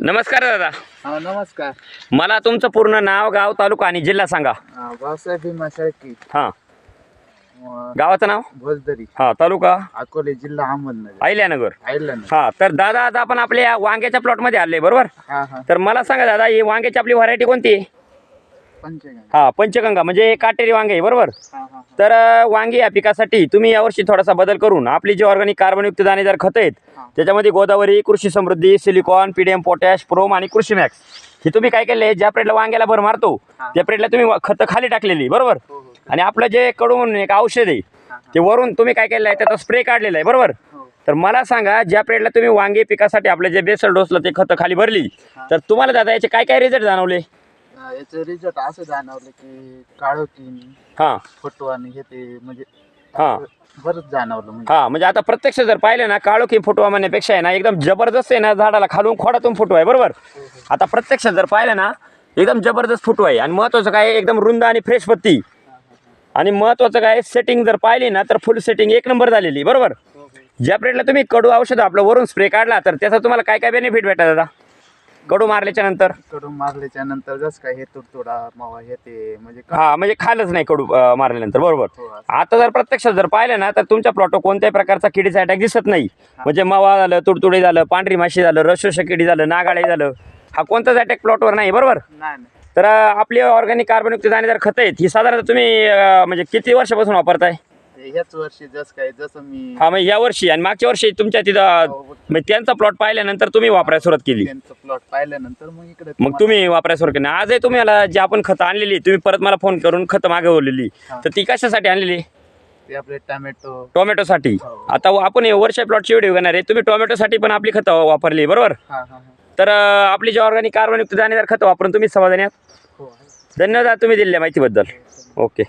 नमस्कार दादा. हा नमस्कार. मला तुमचं पूर्ण नाव गाव तालुका आणि जिल्हा सांगा. हा, भाऊसाहेब हां. गावाचं नाव? भोजदरी. हां तालुका? अकोले जिल्हा अहमदनगर. अहिल्यानगर. आयर्लंड हां तर दादा आता आपण आपल्या वांग्याच्या प्लॉटमध्ये आले बरोबर? हा हा. तर मला सांगा दादा ही वांग्याची आपली व्हरायटी कोणती? आहे हां पंचगंगा. म्हणजे काटेरी वांगे आहे बरोबर? हा हा तर अं, वांगी या पिकासाठी तुम्ही यावर्षी थोडासा बदल करून आपली जी ऑर्गॅनिक कार्बनयुक्त दाणेदार खतं आहेत हा. त्याच्यामध्ये Godavari Krishi Samruddhi silicon PDM potash PROM आणि कृषी मॅक्स हे तुम्ही काय केले ज्या प्रेडला वांग्याला भर मारतो हा. त्या प्रेडला तुम्ही खतं खाली टाकलेली बरोबर? हो हो आणि आपलं जे कडून एक औषध आहे हा, हा. ते वरून तुम्ही काय केलं आहे? त्याचा स्प्रे काढलेला आहे बरोबर? हो. तर मला सांगा ज्या प्रेडला तुम्ही वांगे पिकासाठी आपले जे बेसल डोसला ते खतं खाली भरली हा. तर तुम्हाला दादा याचे काय काय रिझल्ट जाणवले? याचं रिझल्ट असं जाणवलं की हां फोटो आणि हे ते म्हणजे हा. बरंच जाणवलं म्हणजे हा म्हणजे आता प्रत्यक्ष जर पाहिलं ना काळोखी फुटवा म्हणण्यापेक्षा आहे ना एकदम जबरदस्त आहे ना झाडाला खालून खोडातून फुटवा आहे बरोबर हो, हो. आता प्रत्यक्ष जर पाहिलं ना एकदम जबरदस्त फुटवा आहे आणि महत्वाचं काय आहे, एकदम रुंद आणि फ्रेश पत्ती. आणि महत्वाचं काय सेटिंग जर पाहिली ना तर फुल सेटिंग एक नंबर झालेली बरोबर हो, हो. ज्या प्लेटला तुम्ही कडू औषध आपलं वरून स्प्रे काढला तर त्याचा तुम्हाला काय काय बेनिफिट भेटतात दादा कडू मारल्याच्या नंतर? कडून मारल्याच्या नंतर जस काय हे तुडतुडा मावा हे ते म्हणजे का- हा म्हणजे खालच नाही कडू अं, मारल्यानंतर बरोबर. हो, असं. आता जर प्रत्यक्षात जर पाहिलं ना तर तुमच्या प्लॉट कोणत्याही प्रकारचा किडीचा अटॅक दिसत नाही. म्हणजे मवा झालं तुडतुडी झालं पांढरी माशी झालं रसोश किडी झालं नागाळे झालं हा कोणताच अटॅक प्लॉटवर नाही बरोबर? नाही नाही. तर अं, आपली ऑर्गॅनिक कार्बनयुक्त दाणेदार खतं आहेत. ही साधारणतः तुम्ही अं, म्हणजे किती वर्षापासून वापरताय? ह्याच वर्षी जस काय जसं मी हा म्हणजे या वर्षी आणि मागच्या वर्षी तुमच्या तिथं हो, म्हणजे त्यांचा प्लॉट पाहिल्यानंतर तुम्ही वापरायला सुरुवात केली. त्यांचं प्लॉट पाहिल्यानंतर मग इकडे मग तुम्ही वापरायला सुरुवात केली. आजही तुम्ही मला जी आपण खतं आणलेली तुम्ही परत मला फोन करून खतं मागवलेली हा. तर ती कशासाठी आणलेली? ते आपले टॅमॅटो. टोमॅटोसाठी. हो. आता आपण हे वर्षा प्लॉटची व्हिडिओ घेणार आहे. तुम्ही टोमॅटोसाठी पण आपली खतं वापरली बरोबर? हा हा हा. तर अं, आपली जी ऑर्गॅनिक कार्बनयुक्त दाणेदार खतं वापरून तुम्ही समाधानी आहात? हो. आहे. धन्यवाद तुम्ही दिलेल्या माहितीबद्दल. ओके